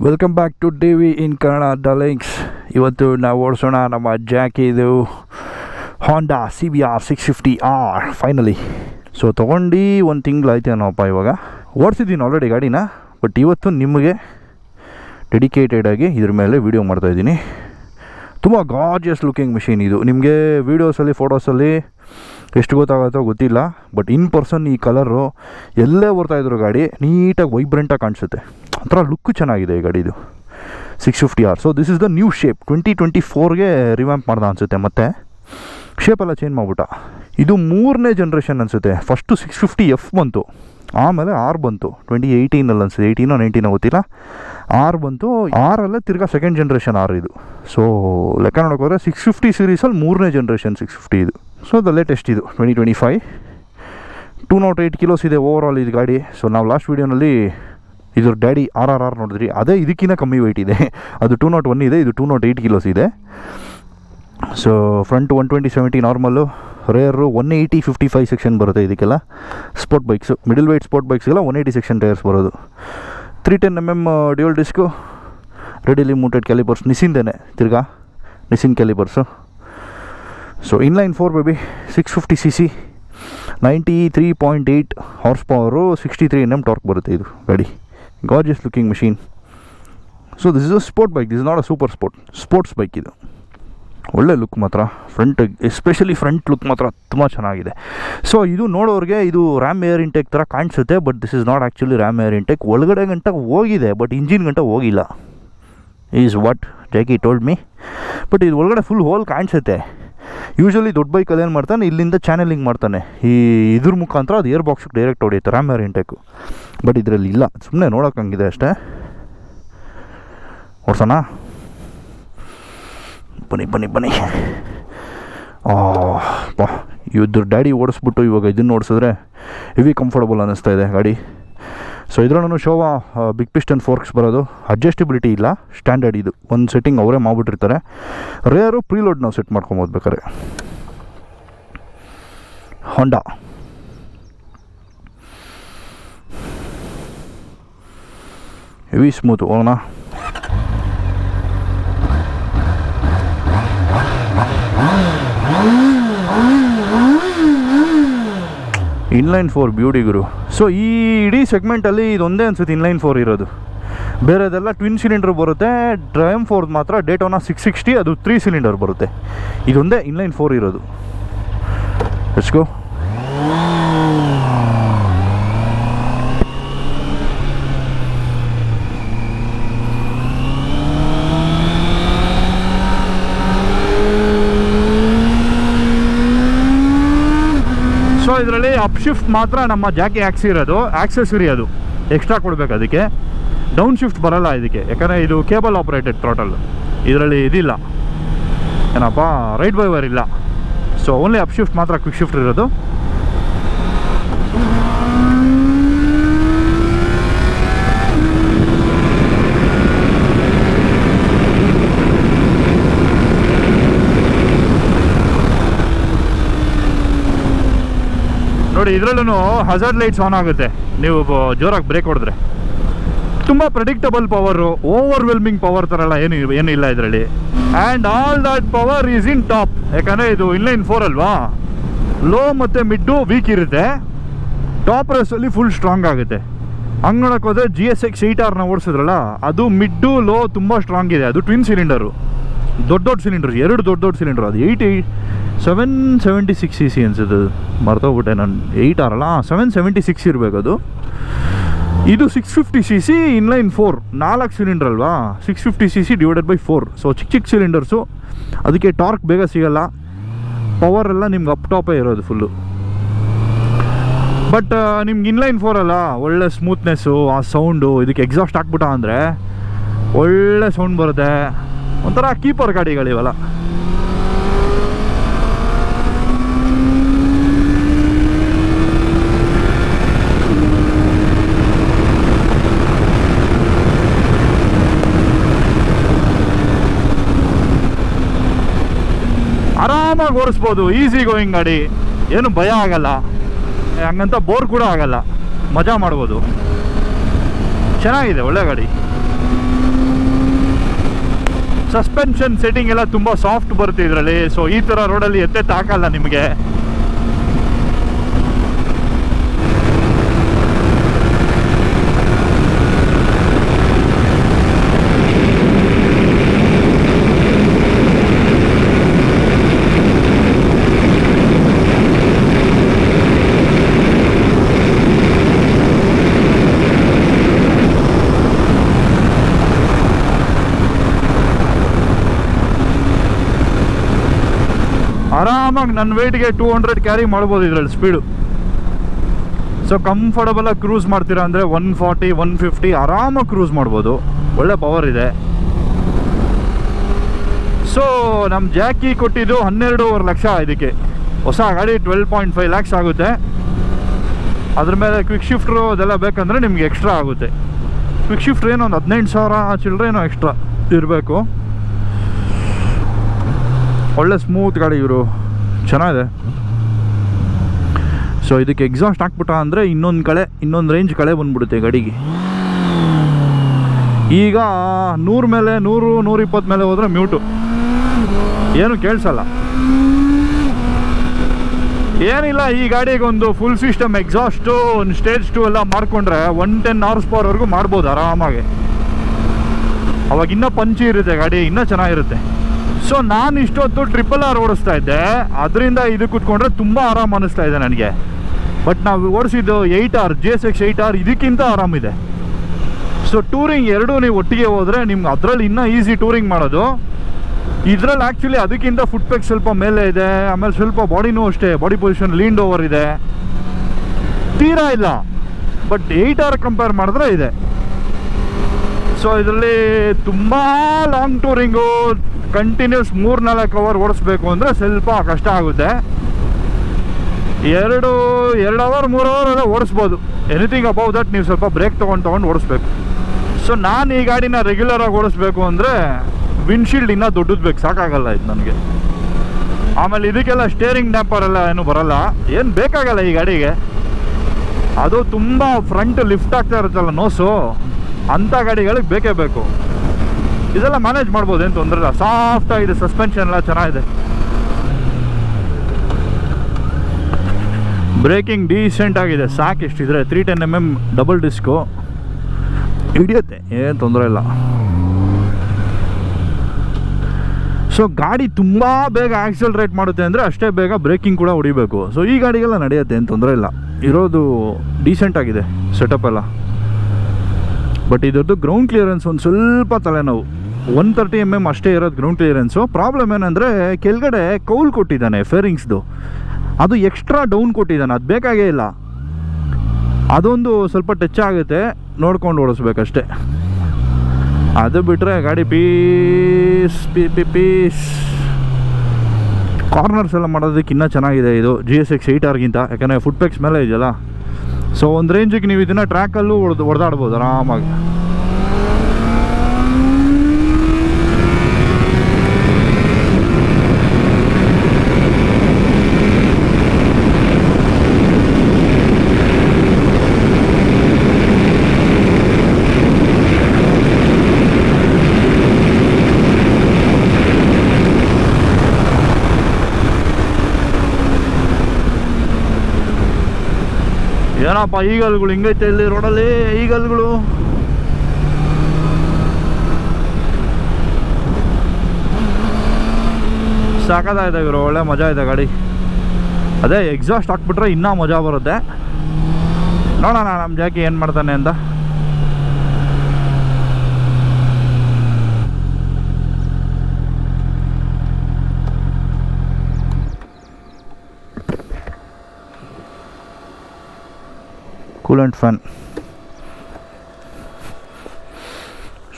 Welcome back to D V in Kannada darlings ಇವತ್ತು ನಾವು ಓಡಿಸೋಣ ನಮ್ಮ ಜಾಕಿದು Honda C B R six fifty R finally so ತೊಗೊಂಡು ಒಂದು ತಿಂಗಳಾಯ್ತೇನೋಪ್ಪ ಇವಾಗ. ಓಡಿಸಿದ್ದೀನಿ ಆಲ್ರೆಡಿ ಗಾಡಿನ ಬಟ್ ಇವತ್ತು ನಿಮಗೆ ಡೆಡಿಕೇಟೆಡಾಗಿ ಇದ್ರ ಮೇಲೆ ವೀಡಿಯೋ ಮಾಡ್ತಾಯಿದ್ದೀನಿ ತುಂಬ ಗಾರ್ಜಿಯಸ್ ಲುಕಿಂಗ್ ಮಿಷಿನ್ ಇದು. ನಿಮಗೆ ವೀಡಿಯೋಸಲ್ಲಿ ಫೋಟೋಸಲ್ಲಿ ಎಷ್ಟು ಗೊತ್ತಾಗುತ್ತೋ ಗೊತ್ತಿಲ್ಲ ಬಟ್ ಇನ್ ಪರ್ಸನ್ ಈ ಕಲರು ಎಲ್ಲೇ ಬರ್ತಾಯಿದ್ರು ಗಾಡಿ, ನೀಟಾಗಿ ವೈಬ್ರೆಂಟಾಗಿ ಕಾಣಿಸುತ್ತೆ. ಒಂಥರ ಲುಕ್ ಚೆನ್ನಾಗಿದೆ ಈ ಗಾಡಿದು. Six fifty R so this is the new shape twenty twenty ಫೋರ್ಗೆ revamp ಮಾಡ್ದ ಅನಿಸುತ್ತೆ ಮತ್ತೆ. ಶೇಪೆಲ್ಲ ಚೇಂಜ್ ಮಾಡಿಬಿಟ್ಟ. ಇದು ಮೂರನೇ ಜನ್ರೇಷನ್ ಅನಿಸುತ್ತೆ. ಫಸ್ಟು ಸಿಕ್ಸ್ ಫಿಫ್ಟಿ ಎಫ್ ಬಂತು. ಆಮೇಲೆ ಆರ್ ಬಂತು. ಟ್ವೆಂಟಿ ಏಯ್ಟೀನಲ್ಲಿ ಅನಿಸುತ್ತೆ. ಏಯ್ಟೀನೋ ನೈನ್ಟೀನೋ ಗೊತ್ತಿಲ್ಲ. ಆರ್ ಬಂತು. ಆರಲ್ಲೇ ತಿರ್ಗಾ ಸೆಕೆಂಡ್ ಜನ್ರೇಷನ್ ಆರ್ ಇದು. ಸೊ ಲೆಕ್ಕ ನೋಡೋಕ್ಕೋದ್ರೆ ಸಿಕ್ಸ್ ಫಿಫ್ಟಿ ಸೀರೀಸಲ್ಲಿ ಮೂರನೇ ಜನ್ರೇಷನ್ ಸಿಕ್ಸ್ ಫಿಫ್ಟಿ ಇದು. ಸೊ ದ ಲೇಟೆಸ್ಟ್ ಇದು twenty twenty five two nought eight kilos ಇದೆ ಓವರ್ ಆಲ್ ಇದು ಗಾಡಿ. ಸೊ ನಾವು ಲಾಸ್ಟ್ ವೀಡಿಯೋನಲ್ಲಿ ಇದ್ರ ಡ್ಯಾಡಿ ಆರ್ ಆರ್ ಆರ್ ನೋಡಿದ್ರಿ, ಅದೇ ಇದಕ್ಕಿಂತ ಕಮ್ಮಿ ವೆಯ್ಟ್ ಇದೆ. ಅದು ಟೂ ನಾಟ್ ಒನ್ ಇದೆ, ಇದು ಟೂ ನಾಟ್ ಏಯ್ಟ್ ಕಿಲೋಸ್ ಇದೆ. So front one twenty seventy normal rear one eighty fifty five section ಬರುತ್ತೆ ಇದಕ್ಕೆಲ್ಲ. Sport bikes middle weight sport ಬೈಕ್ಸ್ಗೆಲ್ಲ one eighty section tyres ಬರೋದು. Three ten M M dual disc readily mounted callipers ನಿಸಿಂದೇನೆ ತಿರ್ಗಾ Nissin callipers so inline four baby six fifty C C ninety three point eight horsepower sixty three N M torque ಬರುತ್ತೆ ಇದು ಗಾಡಿ. Gorgeous looking machine so this is a sport bike this is not a super sport sports bike ಇದು. ಒಳ್ಳೆ look ಮಾತ್ರ. Front especially front look ಮಾತ್ರ ತುಂಬ ಚೆನ್ನಾಗಿದೆ. So ಇದು ನೋಡೋರಿಗೆ ಇದು ರ್ಯಾಮ್ ಏರ್ ಇಂಟೆಕ್ ಥರ ಕಾಣಿಸುತ್ತೆ but this is not actually ram air intake ಒಳಗಡೆ ಗಂಟ ಹೋಗಿದೆ ಬಟ್ ಇಂಜಿನ್ ಗಂಟ ಹೋಗಿಲ್ಲ. Is what Jackie told me but ಇದು ಒಳಗಡೆ ಫುಲ್ ಹೋಲ್ ಕಾಣಿಸುತ್ತೆ. ಯೂಶ್ವಲಿ ದೊಡ್ಡ ಬೈಕಲ್ಲಿ ಏನು ಮಾಡ್ತಾನೆ, ಇಲ್ಲಿಂದ ಚಾನೆಲಿಂಗ್ ಮಾಡ್ತಾನೆ. ಈ ಇದ್ರ ಮುಖಾಂತರ ಅದು ಏರ್ ಬಾಕ್ಸ್ಗೆ ಡೈರೆಕ್ಟ್ ಹೊಡೆಯುತ್ತೆ ರ್ಯಾಮ್ ಏರ್ ಇಂಟೆಕು ಬಟ್ ಇದರಲ್ಲಿ ಇಲ್ಲ. ಸುಮ್ಮನೆ ನೋಡೋಕ್ಕಂಗಿದೆ ಅಷ್ಟೇ. ಓಡ್ಸೋಣ. ಬನ್ನಿ ಬನ್ನಿ ಬನ್ನಿ. ಪಾ ಇದ್ರ ಡ್ಯಾಡಿ ಓಡಿಸ್ಬಿಟ್ಟು ಇವಾಗ ಇದನ್ನು ಓಡಿಸಿದ್ರೆ ಹೆವಿ ಕಂಫರ್ಟಬಲ್ ಅನ್ನಿಸ್ತಾ ಇದೆ ಗಾಡಿ. ಸೊ ಇದ್ರೂ ಶೋವಾ ಬಿಗ್ ಪಿಸ್ಟನ್ ಫೋರ್ಕ್ಸ್ ಬರೋದು. ಅಡ್ಜಸ್ಟಿಬಿಲಿಟಿ ಇಲ್ಲ. ಸ್ಟ್ಯಾಂಡರ್ಡ್ ಇದು. ಒಂದು ಸೆಟ್ಟಿಂಗ್ ಅವರೇ ಮಾಡಿಬಿಟ್ಟಿರ್ತಾರೆ. ರೇರು ಪ್ರೀಲೋಡ್ ನಾವು ಸೆಟ್ ಮಾಡ್ಕೊಬೋದು ಬೇಕಾರೆ ಹೊಂಡಾ ಹೆವಿ ಸ್ಮೂತ್ ಹೋಗೋಣ ಇನ್ಲೈನ್ ಫೋರ್ ಬ್ಯೂಟಿ ಗುರು ಸೊ ಈ ಇಡೀ ಸೆಗ್ಮೆಂಟಲ್ಲಿ ಇದೊಂದೇ ಅನ್ಸುತ್ತೆ ಇನ್ಲೈನ್ ಫೋರ್ ಇರೋದು. ಬೇರೆದೆಲ್ಲ ಟ್ವಿನ್ ಸಿಲಿಂಡರ್ ಬರುತ್ತೆ ಡ್ರೈಮ್ ಫೋರ್ ಮಾತ್ರ ಡೇಟೋನ ಸಿಕ್ಸ್ ಸಿಕ್ಸ್ಟಿ ಅದು ತ್ರೀ ಸಿಲಿಂಡರ್ ಬರುತ್ತೆ. ಇದೊಂದೇ ಇನ್ಲೈನ್ ಫೋರ್ ಇರೋದು. ಎಸ್ಗೋ ಸೊ ಇದರಲ್ಲಿ ಅಪ್ ಶಿಫ್ಟ್ ಮಾತ್ರ ನಮ್ಮ ಜಾಕಿ ಆ್ಯಕ್ಸಿ ಇರೋದು ಆಕ್ಸೆಸರಿ ಅದು. ಎಕ್ಸ್ಟ್ರಾ ಕೊಡಬೇಕು ಅದಕ್ಕೆ. ಡೌನ್ ಶಿಫ್ಟ್ ಬರಲ್ಲ ಇದಕ್ಕೆ. ಯಾಕಂದರೆ ಇದು ಕೇಬಲ್ ಆಪ್ರೇಟೆಡ್ ಥ್ರಾಟಲ್ ಇದರಲ್ಲಿ ಇದಿಲ್ಲ. ಏನಪ್ಪ? ರೈಟ್ ಬೈವರ್ ಇಲ್ಲ. ಸೊ ಓನ್ಲಿ ಅಪ್ ಶಿಫ್ಟ್ ಮಾತ್ರ ಕ್ವಿಕ್ ಶಿಫ್ಟ್ ಇರೋದು. ಇದರಲ್ಲೂ ಹಜಾರ್ಡ್ ಲೈಟ್ಸ್ ಆನ್ ಆಗುತ್ತೆ. ನೀವು ಜೋರಾಗಿ ಬ್ರೇಕ್ ಹೊಡೆದ್ರೆ. ತುಂಬ ಪ್ರೆಡಿಕ್ಟಬಲ್ ಪವರು ಓವರ್ವೆಲ್ಮಿಂಗ್ ಪವರ್ ಥರ ಏನು ಏನು ಏನಿಲ್ಲ ಇದರಲ್ಲಿ. And all that power is in top ಯಾಕಂದರೆ ಇದು ಇನ್ಲೈನ್ ಫೋರ್ ಅಲ್ವಾ? ಲೋ ಮತ್ತು ಮಿಡ್ಡು ವೀಕ್ ಇರುತ್ತೆ. ಟಾಪ್ ರೇಸಲ್ಲಿ ಫುಲ್ ಸ್ಟ್ರಾಂಗ್ ಆಗುತ್ತೆ. ನೋಡೋಕೆ ಹೋದ್ರೆ ಜಿ ಎಸ್ ಎಕ್ಸ್ ಏಟ್ ಆರ್ನ ಓಡಿಸಿದ್ರಲ್ಲ, ಅದು ಮಿಡ್ಡು ಲೋ ತುಂಬ ಸ್ಟ್ರಾಂಗ್ ಇದೆ. ಅದು ಟ್ವಿನ್ ಸಿಲಿಂಡರು ದೊಡ್ಡ ದೊಡ್ಡ ಸಿಲಿಂಡರ್ ಎರಡು ದೊಡ್ಡ ದೊಡ್ಡ ಸಿಲಿಂಡರ್ ಅದು eight eight seven seventy six C C ಅನ್ಸುತ್ತೆ ಮರ್ತೋಗ್ಬಿಟ್ಟೆ ನಾನು. ಏಯ್ಟ್ ಆರಲ್ಲ ಸೆವೆನ್ ಸೆವೆಂಟಿ ಸಿಕ್ಸ್ ಇರಬೇಕು ಅದು. ಇದು six fifty C C inline four ನಾಲ್ಕು ಸಿಲಿಂಡರ್ ಅಲ್ವಾ? Six fifty C C divided by four so ಚಿಕ್ಕ ಚಿಕ್ಕ ಸಿಲಿಂಡರ್ಸು ಅದಕ್ಕೆ ಟಾರ್ಕ್ ಬೇಗ ಸಿಗಲ್ಲ. ಪವರ್ ಎಲ್ಲ ನಿಮ್ಗೆ ಅಪ್ ಟಾಪೇ ಇರೋದು ಫುಲ್ಲು ಬಟ್ ನಿಮ್ಗೆ ಇನ್ಲೈನ್ ಫೋರ್ ಅಲ್ಲ? ಒಳ್ಳೆ ಸ್ಮೂತ್ನೆಸ್ಸು ಆ ಸೌಂಡು ಇದಕ್ಕೆ ಎಕ್ಸಾಸ್ಟ್ ಹಾಕ್ಬಿಟ್ಟ ಅಂದರೆ ಒಳ್ಳೆ ಸೌಂಡ್ ಬರುತ್ತೆ. ಒಂಥರ ಕೀಪರ್ ಗಾಡಿಗಳಿವೆಲ್ಲ. ಆರಾಮಾಗಿ ಓಡಿಸ್ಬೋದು ಈಸಿ ಗೋಯಿಂಗ್ ಗಾಡಿ. ಏನು ಭಯ ಆಗಲ್ಲ. ಹಂಗಂತ ಬೋರ್ ಕೂಡ ಆಗಲ್ಲ. ಮಜಾ ಮಾಡ್ಬೋದು. ಚೆನ್ನಾಗಿದೆ, ಒಳ್ಳೆ ಗಾಡಿ. ಸಸ್ಪೆನ್ಷನ್ ಸೆಟ್ಟಿಂಗ್ ಎಲ್ಲ ತುಂಬ ಸಾಫ್ಟ್ ಬರುತ್ತೆ ಇದರಲ್ಲಿ. ಸೊ ಈ ಥರ ರೋಡಲ್ಲಿ ಎತ್ತೆ ತಾಕಲ್ಲ ನಿಮಗೆ. ಆರಾಮಾಗಿ ನನ್ನ ವೆಯ್ಟ್ಗೆ ಟೂ ಹಂಡ್ರೆಡ್ ಕ್ಯಾರಿ ಮಾಡ್ಬೋದು ಇದರಲ್ಲಿ ಸ್ಪೀಡು ಸೊ ಕಂಫರ್ಟಬಲಾಗಿ ಕ್ರೂಸ್ ಮಾಡ್ತೀರಾ ಅಂದರೆ ಒನ್ ಫಾರ್ಟಿ ಒನ್ ಫಿಫ್ಟಿ ಆರಾಮಾಗಿ ಕ್ರೂಸ್ ಮಾಡ್ಬೋದು. ಒಳ್ಳೆ ಪವರ್ ಇದೆ. ಸೊ ನಮ್ಮ ಜಾಕಿ ಕೊಟ್ಟಿದ್ದು ಹನ್ನೆರಡೂವರೆ ಲಕ್ಷ ಇದಕ್ಕೆ. ಹೊಸ ಗಾಡಿ ಟ್ವೆಲ್ ಪಾಯಿಂಟ್ ಫೈವ್ ಲ್ಯಾಕ್ಸ್ ಆಗುತ್ತೆ. ಅದ್ರ ಮೇಲೆ ಕ್ವಿಕ್ ಶಿಫ್ಟ್ರು ಅದೆಲ್ಲ ಬೇಕಂದರೆ ನಿಮ್ಗೆ ಎಕ್ಸ್ಟ್ರಾ ಆಗುತ್ತೆ. ಕ್ವಿಕ್ ಶಿಫ್ಟ್ ಏನೋ ಒಂದು ಹದಿನೆಂಟು ಸಾವಿರ ಚಿಲ್ಲರೆ ಏನೋ ಎಕ್ಸ್ಟ್ರಾ ಇರಬೇಕು. ಒಳ್ಳೆ ಸ್ಮೂತ್ ಗಾಡಿ ಇವರು. ಚೆನ್ನಾಗಿದೆ. ಸೊ ಇದಕ್ಕೆ ಎಕ್ಸಾಸ್ಟ್ ಹಾಕ್ಬಿಟ್ಟ ಅಂದರೆ ಇನ್ನೊಂದು ಕಳೆ, ಇನ್ನೊಂದು ರೇಂಜ್ ಕಳೆ ಬಂದ್ಬಿಡುತ್ತೆ ಗಾಡಿಗೆ. ಈಗ ನೂರು ಮೇಲೆ, ನೂರು, ನೂರಿಪ್ಪತ್ತು ಮೇಲೆ ಹೋದರೆ ಮ್ಯೂಟು ಏನು ಕೇಳಿಸಲ್ಲ. ಏನಿಲ್ಲ, ಈ ಗಾಡಿಗೆ ಒಂದು ಫುಲ್ ಸಿಸ್ಟಮ್ ಎಕ್ಸಾಸ್ಟು ಒಂದು ಸ್ಟೇಜ್ ಟು ಎಲ್ಲ ಮಾಡಿಕೊಂಡ್ರೆ ಒನ್ ಟೆನ್ ಅವರ್ಸ್ ಪವರ್ವರೆಗೂ ಮಾಡ್ಬೋದು ಆರಾಮಾಗಿ. ಅವಾಗ ಇನ್ನೂ ಪಂಚಿ ಇರುತ್ತೆ ಗಾಡಿ, ಇನ್ನೂ ಚೆನ್ನಾಗಿರುತ್ತೆ. ಸೊ ನಾನು ಇಷ್ಟೊತ್ತು ಟ್ರಿಪಲ್ ಆರ್ ಓಡಿಸ್ತಾ ಇದ್ದೆ. ಅದರಿಂದ ಇದು ಕೂತ್ಕೊಂಡ್ರೆ ತುಂಬ ಆರಾಮ್ ಅನ್ನಿಸ್ತಾ ಇದೆ ನನಗೆ. ಬಟ್ ನಾವು ಓಡಿಸಿದ್ದು eight R G X eight R ಇದಕ್ಕಿಂತ ಆರಾಮಿದೆ ಸೊ ಟೂರಿಂಗ್ ಎರಡೂ ನೀವು ಒಟ್ಟಿಗೆ ಹೋದರೆ ನಿಮ್ಗೆ ಅದರಲ್ಲಿ ಇನ್ನೂ ಈಸಿ ಟೂರಿಂಗ್ ಮಾಡೋದು. ಇದರಲ್ಲಿ ಆ್ಯಕ್ಚುಲಿ ಅದಕ್ಕಿಂತ ಫುಟ್ ಪೆಕ್ ಸ್ವಲ್ಪ ಮೇಲೆ ಇದೆ, ಆಮೇಲೆ ಸ್ವಲ್ಪ ಬಾಡಿನೂ ಅಷ್ಟೇ ಬಾಡಿ ಪೊಸಿಷನ್ ಲೀಂಡ್ ಓವರ್ ಇದೆ. ತೀರಾ ಇಲ್ಲ. ಬಟ್ ಏಯ್ಟ್ ಆರ್ ಕಂಪೇರ್ ಮಾಡಿದ್ರೆ ಇದೆ. ಸೊ ಇದರಲ್ಲಿ ತುಂಬ ಲಾಂಗ್ ಟೂರಿಂಗು ಕಂಟಿನ್ಯೂಸ್ ಮೂರು ನಾಲ್ಕು ಅವರ್ ಓಡಿಸ್ಬೇಕು ಅಂದರೆ ಸ್ವಲ್ಪ ಕಷ್ಟ ಆಗುತ್ತೆ. ಎರಡು ಎರಡು ಅವರ್ ಮೂರು ಅವರ್ ಎಲ್ಲ ಓಡಿಸ್ಬೋದು. ಎನಿಥಿಂಗ್ ಅಬೌವ್ ದಟ್ ನೀವು ಸ್ವಲ್ಪ ಬ್ರೇಕ್ ತೊಗೊಂಡು ತೊಗೊಂಡು ಓಡಿಸ್ಬೇಕು. ಸೊ ನಾನು ಈ ಗಾಡಿನ ರೆಗ್ಯುಲರಾಗಿ ಓಡಿಸ್ಬೇಕು ಅಂದರೆ ವಿಂಡ್ಶೀಲ್ಡ್ ಇನ್ನೂ ದೊಡ್ಡದು ಬೇಕು ಸಾಕಾಗಲ್ಲ ಇದು ನನಗೆ. ಆಮೇಲೆ ಇದಕ್ಕೆಲ್ಲ ಸ್ಟೇರಿಂಗ್ ಡ್ಯಾಂಪರ್ ಎಲ್ಲ ಏನು ಬರಲ್ಲ. ಏನು ಬೇಕಾಗಲ್ಲ ಈ ಗಾಡಿಗೆ. ಅದು ತುಂಬ ಫ್ರಂಟ್ ಲಿಫ್ಟ್ ಆಗ್ತಾ ಇರುತ್ತಲ್ಲ ನೋಸು ಅಂಥ ಗಾಡಿಗಳಿಗೆ ಬೇಕೇ ಬೇಕು. ಇದೆಲ್ಲ ಮ್ಯಾನೇಜ್ ಮಾಡ್ಬೋದು, ಏನು ತೊಂದರೆ ಇಲ್ಲ. ಸಾಫ್ಟ್ ಆಗಿದೆ ಸಸ್ಪೆನ್ಷನ್ ಎಲ್ಲ ಚೆನ್ನಾಗಿದೆ. ಬ್ರೇಕಿಂಗ್ ಡೀಸೆಂಟ್ ಆಗಿದೆ. ಸಾಕು ಎಷ್ಟಿದ್ರೆ three ten M M double disc ಹಿಡಿಯುತ್ತೆ, ಏನು ತೊಂದರೆ ಇಲ್ಲ. ಸೊ ಗಾಡಿ ತುಂಬ ಬೇಗ ಆಕ್ಸಲ್ರೇಟ್ ಮಾಡುತ್ತೆ ಅಂದರೆ ಅಷ್ಟೇ ಬೇಗ ಬ್ರೇಕಿಂಗ್ ಕೂಡ ಹೊಡಿಬೇಕು. ಸೊ ಈ ಗಾಡಿಗೆಲ್ಲ ನಡೆಯುತ್ತೆ, ಏನು ತೊಂದರೆ ಇಲ್ಲ. ಇರೋದು ಡೀಸೆಂಟ್ ಆಗಿದೆ ಸೆಟಪ್ ಎಲ್ಲ. ಬಟ್ ಇದರದ್ದು ಗ್ರೌಂಡ್ ಕ್ಲಿಯರೆನ್ಸ್ ಒಂದು ಸ್ವಲ್ಪ ತಲೆನೋವು. ಒನ್ ತರ್ಟಿ ಎಂ ಎಂ ಅಷ್ಟೇ ಇರೋದು ಗ್ರೌಂಡ್ ಕ್ಲಿಯರೆನ್ಸು ಪ್ರಾಬ್ಲಮ್ ಏನಂದರೆ ಕೆಳಗಡೆ ಕೌಲ್ ಕೊಟ್ಟಿದ್ದಾನೆ ಫೇರಿಂಗ್ಸ್ದು ಅದು ಎಕ್ಸ್ಟ್ರಾ ಡೌನ್ ಕೊಟ್ಟಿದ್ದಾನೆ, ಅದು ಬೇಕಾಗೇ ಇಲ್ಲ. ಅದೊಂದು ಸ್ವಲ್ಪ ಟಚ್ ಆಗುತ್ತೆ, ನೋಡ್ಕೊಂಡು ಓಡಿಸ್ಬೇಕಷ್ಟೇ. ಅದು ಬಿಟ್ಟರೆ ಗಾಡಿ piece P P piece. Corners ಎಲ್ಲ ಮಾಡೋದಕ್ಕೆ ಇನ್ನೂ ಚೆನ್ನಾಗಿದೆ ಇದು ಜಿ ಎಸ್ ಎಕ್ಸ್ ಏಟ್ ಆರ್ಗಿಂತ ಯಾಕಂದರೆ ಫುಟ್ ಪೆಕ್ಸ್ ಮೇಲೆ ಇದೆಯಲ್ಲ. ಸೊ ಒಂದು ರೇಂಜಿಗೆ ನೀವು ಇದನ್ನು ಟ್ರ್ಯಾಕಲ್ಲೂ ಹೊಡೆದು ಹೊಡೆದಾಡ್ಬೋದು, ಆರಾಮಾಗಿ. ಏನಪ್ಪ, ಈಗಲ್ಗಳು ಹಿಂಗೈತೆ ಇಲ್ಲಿ ರೋಡಲ್ಲಿ? ಈಗಲ್ಗಳು. ಸಾಕಾಗಿದೆ ಇವರು ಒಳ್ಳೆ ಮಜಾ ಇದೆ ಗಾಡಿ. ಅದೇ ಎಕ್ಸಾಸ್ಟ್ ಹಾಕ್ಬಿಟ್ರೆ ಇನ್ನೂ ಮಜಾ ಬರುತ್ತೆ. ನೋಡೋಣ, ನಮ್ಮ ಜಾಕಿ ಏನು ಮಾಡ್ತಾನೆ ಅಂತ. ಕೂಲೆಂಟ್ ಫ್ಯಾನ್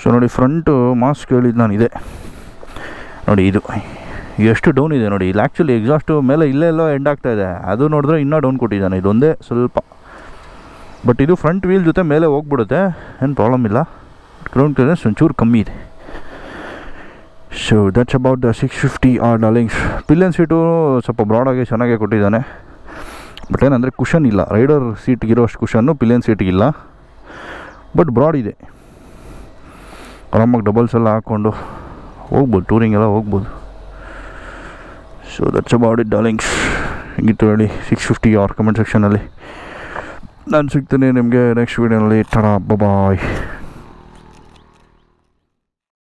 ಸೊ ನೋಡಿ ಫ್ರಂಟು ಮಾಸ್ಕ್ ಹೇಳಿದ್ದು ನಾನು ಇದೆ. ನೋಡಿ ಇದು, ಎಷ್ಟು ಡೌನ್ ಇದೆ ನೋಡಿ. ಇಲ್ಲಿ ಆ್ಯಕ್ಚುಲಿ ಎಕ್ಸಾಸ್ಟು ಮೇಲೆ ಇಲ್ಲೇ ಎಲ್ಲೋ ಎಂಡ್ ಆಗ್ತಾ ಇದೆ. ಅದು ನೋಡಿದ್ರೆ ಇನ್ನೂ ಡೌನ್ ಕೊಟ್ಟಿದ್ದಾನೆ. ಇದೊಂದೇ ಸ್ವಲ್ಪ. ಬಟ್ ಇದು ಫ್ರಂಟ್ ವೀಲ್ ಜೊತೆ ಮೇಲೆ ಹೋಗ್ಬಿಡುತ್ತೆ. ಏನು ಪ್ರಾಬ್ಲಮ್ ಇಲ್ಲ. ಗ್ರೌಂಡ್ ಕ್ಲಿಯರೆನ್ಸ್ ಒಂಚೂರು ಕಮ್ಮಿ ಇದೆ. So that's about the six fifty R darlings pillion seat ಸ್ವಲ್ಪ ಬ್ರಾಡಾಗಿ ಚೆನ್ನಾಗೇ ಕೊಟ್ಟಿದ್ದಾನೆ. ಬಟ್ ಏನಂದರೆ ಕುಷನ್ ಇಲ್ಲ. ರೈಡರ್ ಸೀಟ್ಗಿರೋ ಅಷ್ಟು ಕುಷನ್ನು ಪಿಲಿಯನ್ ಸೀಟ್ಗಿಲ್ಲ ಬಟ್ ಬ್ರಾಡ್ ಇದೆ. ಆರಾಮಾಗಿ ಡಬಲ್ಸ್ ಎಲ್ಲ ಹಾಕ್ಕೊಂಡು ಹೋಗ್ಬೋದು ಟೂರಿಂಗ್ ಎಲ್ಲ ಹೋಗ್ಬೋದು. So that's about it darlings ಹೆಂಗಿತ್ತು ಹೇಳಿ ಸಿಕ್ಸ್ ಫಿಫ್ಟಿ ಆರ್ ಕಮೆಂಟ್ ಸೆಕ್ಷನಲ್ಲಿ ನಾನು ಸಿಗ್ತೀನಿ ನಿಮಗೆ ನೆಕ್ಸ್ಟ್ ವೀಡಿಯೋನಲ್ಲಿ ಟಡಾ ಬಾಯ್